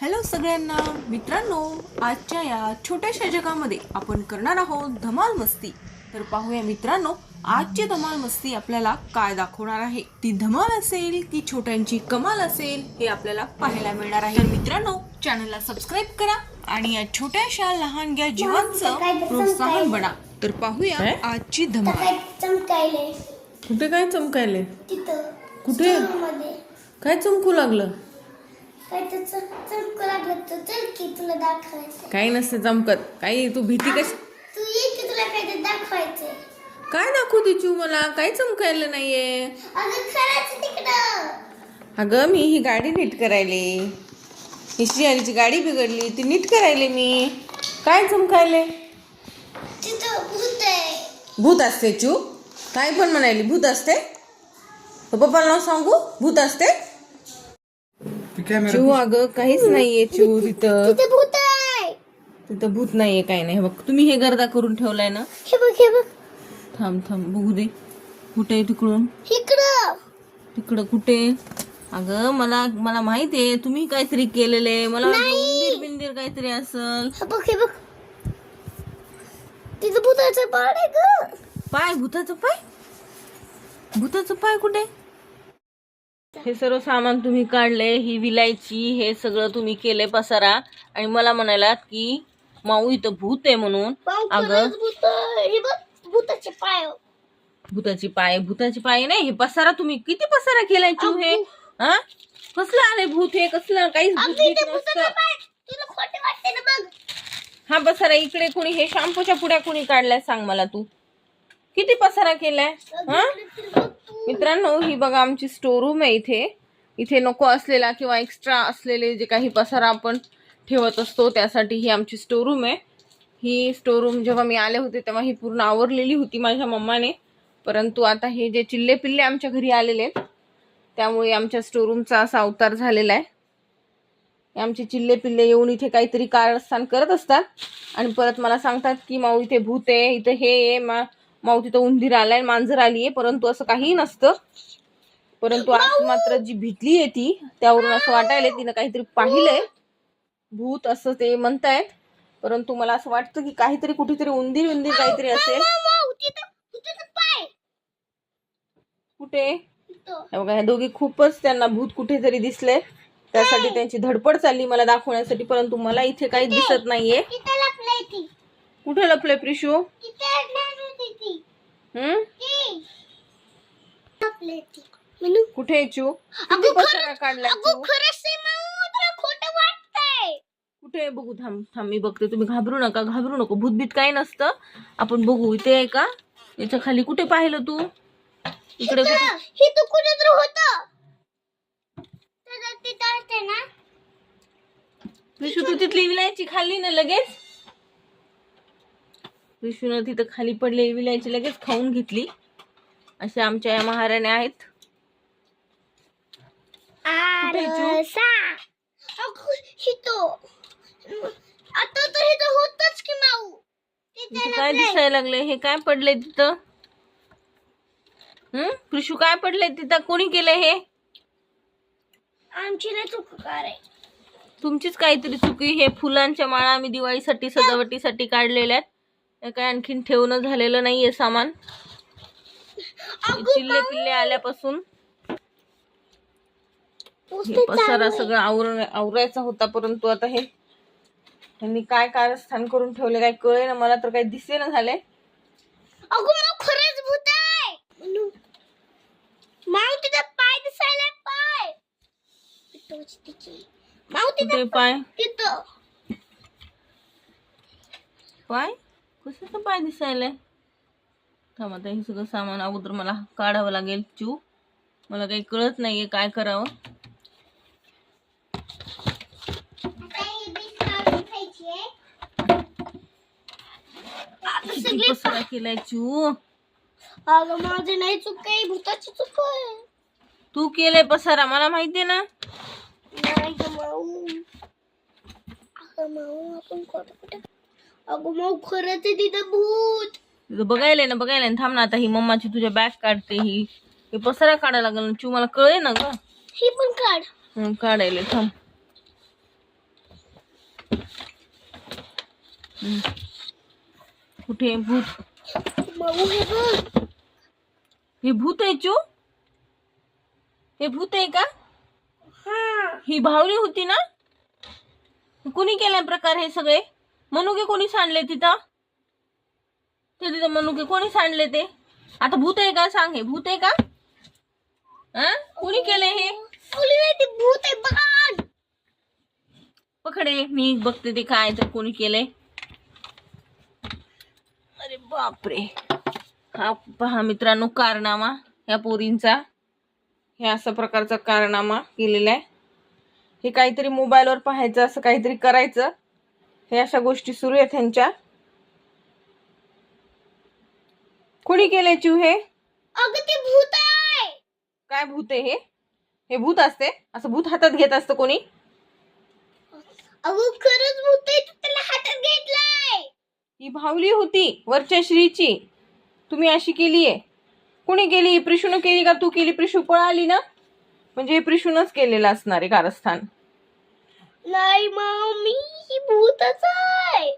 Hello सगळ्यांना मित्रांनो आजच्या या छोट्याशा जगामध्ये आपण करणार आहोत धमाल मस्ती. तर पाहूया मित्रांनो आजची धमाल मस्ती आपल्याला काय दाखवणार आहे? ती धमाल असेल की छोट्यांची कमाल असेल हे आपल्याला पाहायला मिळणार आहे. तर मित्रांनो चॅनलला सबस्क्राईब करा आणि या छोट्याशा लहानग्या जीवांचं प्रोत्साहन बना. तर पाहूया आजची धमाल. काय चमकायले कुठे काय चमकायले कुठे? मध्ये काय चमकू लागलं? चमकू लागलं तर चल की तुला दाखवायचं काही नसते चमकत काही तू भीती कशी? तू ये की तुला काय तर दाखवायचंय. काय दाखवू तिचू मला? काही चमकायला नाहीये. अगं खरंच तिकडं. अगं मी ही गाडी नीट करायले. ही श्रीहरीची गाडी बिघडली ती नीट करायले मी. काय चमकायले? तिथं भूत आहे. भूत असते चू काय पण म्हणाली भूत असते? तो पप्पाला नाव सांगू? भूत असते? चू अगं काहीच नाहीये चू तिथं. तिथे भूत आहे. तिथं भूत नाहीये काही नाही. हे बघ तुम्ही हे गर्दा करून ठेवलाय ना? हे बघ हे बघ. थांब थांब बघू दे. कुठे आहे तिकडून? इकडं. तिकडं कुठे? अगं मला मला माहीत आहे तुम्ही काहीतरी केलेले मला वाटलं उंदीर बिंदीर काहीतरी असल. हे बघ हे बघ. तिथं भूताचं पाड आहे ग. पाय भूताचं पाय? भूताचं पाय कुठे? हे सर्व सामान तुम्ही काढले ही विलायची हे सगळं तुम्ही केले पसारा. आणि मला म्हणालात की माऊ इथं भूत आहे म्हणून. अगं. भूताचे पाय. भूताची पाय भूताची पाय नाही हे पसारा तुम्ही किती पसारा केलाय चू हे? हा? कसलं आलंय भूत हे? कसलं? काहीच हा पसारा इकडे कोणी हे शॅम्पूच्या पुड्या कोणी काढलाय सांग मला तू. किती पसारा केलाय? हा? मित्रांनो ही बघा आमची स्टोर रूम आहे इथे. इथे नको असलेला किंवा एक्स्ट्रा असलेले जे काही पसारा आपण ठेवत असतो त्यासाठी ही आमची स्टोर रूम आहे. ही स्टोर रूम जेव्हा मी आले होते तेव्हा ही पूर्ण आवरलेली होती माझ्या मम्माने. परंतु आता हे जे चिल्ले पिल्ले आमच्या घरी आलेले आहेत त्यामुळे आमच्या स्टोर रूमचा असा अवतार झालेला आहे. आमचे चिल्ले पिल्ले येऊन इथे काहीतरी कारस्थान करत असतात. आणि परत मला सांगतात की माऊ इथे भूत आहे इथं हे आहे मा माऊ तिथं उंदीर आलाय मांजर आली आहे परंतु असं काहीही नसतं. परंतु आज मात्र जी भिटली आहे ती त्यावरून असं वाटायलंय तिनं काहीतरी पाहिलंय. भूत असं ते म्हणतायत. परंतु मला असं वाटतं की काहीतरी कुठेतरी उंदीर उंदीर काहीतरी असेल. कुठे? बघा ह्या दोघी खूपच त्यांना भूत कुठेतरी दिसले. त्यासाठी त्यांची धडपड चालली मला दाखवण्यासाठी परंतु मला इथे काही दिसत नाहीये. लपलंय कुठे लपले प्रिशू? हम्म? कुठे चू? काढलाय कुठे आहे? बघू थांब थांब मी बघते. तुम्ही घाबरू नका घाबरू नको. भूतभीत काही नसतं. आपण बघू इथे आहे का? याच्या खाली कुठे पाहिलं तू? इकडे होतं. तू तिथली विलायची खाल्ली ना लगेच? विशून तिथं खाली पडलेली विलायची लगेच खाऊन घेतली. अशा आमच्या या महाराण्या आहेत. काय. दिसायला लागले हे काय पडलंय तिथं? हम्म कृषू काय पडलंय तिथं? कोणी केलंय हे? आमची ना चुककार आहे. तुमचीच काहीतरी चुकी. हे फुलांच्या माळा आम्ही दिवाळीसाठी सजावटीसाठी काढलेल्या आहेत. काय आणखीन ठेवणं झालेलं नाहीये सामान. चिल्ले पिल्ले आल्यापासून. पसारा सगळं आवर आवरायचा होता परंतु आता हे त्यांनी काय कारस्थान करून ठेवले काय कळे ना मला तर काही दिसे ना झाले पाय पाय? कुठे पाय दिसायलाय? थांब आता हे सगळं सामान अगोदर मला काढावं लागेल चू. मला काही कळत नाहीये काय करावं. पसारा केलाय चू? अगं माझी नाही चूक भूताची चूक आहे तू केलंय पसारा मला माहितीये ना? नाही गं माऊ. अगं माऊ आपण खोटं खोटं अगं माऊ खरंच आहे तिथं भूत. तुझं बघायला ना बघायला ना. थांब ना आता ही मम्माची तुझ्या बॅग काढते ही. हे पसारा काढायला लागेल चू मला कळे ना ग? ही पण काढ. हं, काढायला थांब. कुठे भूत? माऊ हे बघ. हे भूत आहे चू? हे भूत आहे का? हा. ही भावली होती ना? कुणी केलाय प्रकार हे सगळे? मनुके कोणी सांडले तिथं? ते तिथं मनुके कोणी सांडले ते? आता भूत आहे का? सांग हे भूत आहे का? हा? कुणी केलंय हे? भूत आहे पकडे मी बघते ते काय तर कोणी केलंय. अरे बापरे. हा पहा मित्रांनो कारनामा या पोरींचा. हे असा प्रकारचा कारनामा केलेला आहे. हे काहीतरी मोबाईलवर पाहायचं असं काहीतरी करायचं. हे अशा गोष्टी सुरू आहेत ह्यांच्या. कोणी केलंय चिव हे? अगं ते भूत आहे. काय भूत आहे हे? हे भूत असते. असं भूत हातात घेत असतं कोणी? अगं खरंच भूत आहे तू त्याला हातात घेतलाय. ही भावली होती वरच्या श्रीची. तुम्ही अशी केली आहे. कुणी केली? प्रिशून केली का तू केली? प्रिशू पळाली ना? म्हणजे हे प्रिशूनच केलेलं असणार आहे कारस्थान. नाही मम्मी ही भूतच आहे.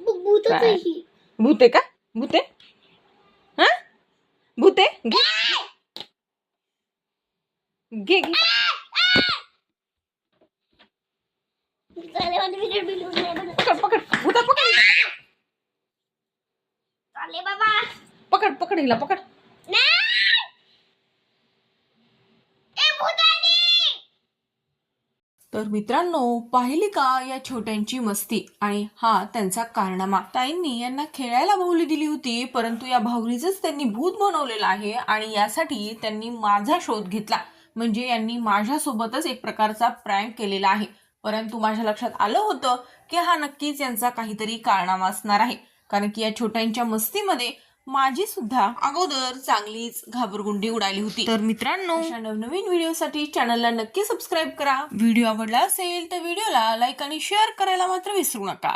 बघ भूतच आहे? ही. भूते का? भूते हा? भूते घे. घे video delete. पकड पकड. भूता पकड. चालेल बाबा. पकड पकड हिला पकड. तर मित्रांनो पाहिली का या छोट्यांची मस्ती? आणि हा त्यांचा कारनामा. ताईंनी यांना खेळायला बाहुली दिली होती परंतु या भावलीचंच त्यांनी भूत बनवलेला आहे आणि यासाठी त्यांनी माझा शोध घेतला. म्हणजे यांनी माझ्यासोबतच एक प्रकारचा प्रँक केलेला आहे. परंतु माझ्या लक्षात आलं होतं की हा नक्कीच यांचा काहीतरी कारनामा असणार आहे. कारण की या छोट्यांच्या मस्तीमध्ये माझी सुद्धा अगोदर चांगलीच घाबरगुंडी उडाली होती. तर मित्रांनो अशा नवनवीन व्हिडिओसाठी चॅनलला नक्की सबस्क्राईब करा. व्हिडिओ आवडला असेल तर व्हिडिओला लाईक आणि शेअर करायला मात्र विसरू नका.